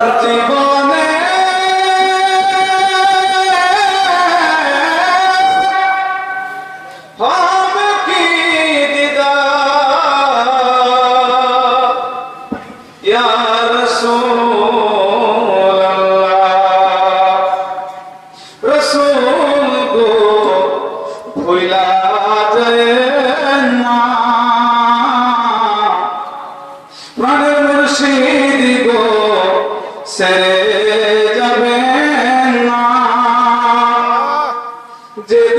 জীবনে হব কি দিদার? ইয়া রাসূল আল্লাহ রাসূল গো ভুলা যায় না। did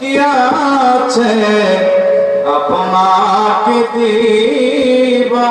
কি আছে আপনাকে দিবা।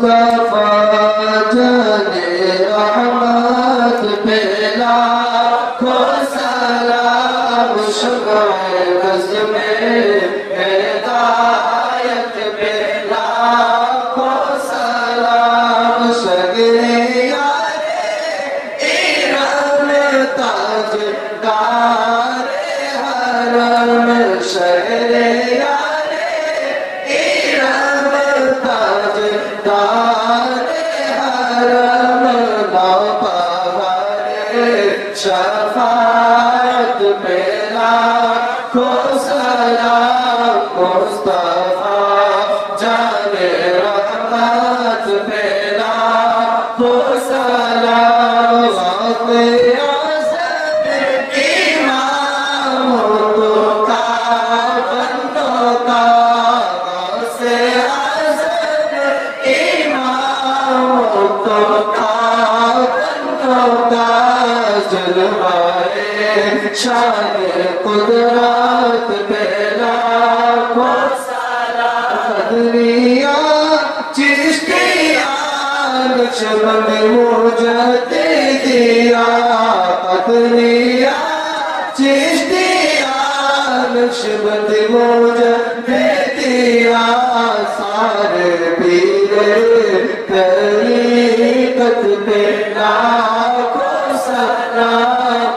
Gustavo. Ah. शान कुदरत पे लाखों सदरिया चिश्तियान शबन मुझते दिया पदरिया चिश्तियान दिया सारे पीरे तरीकत पे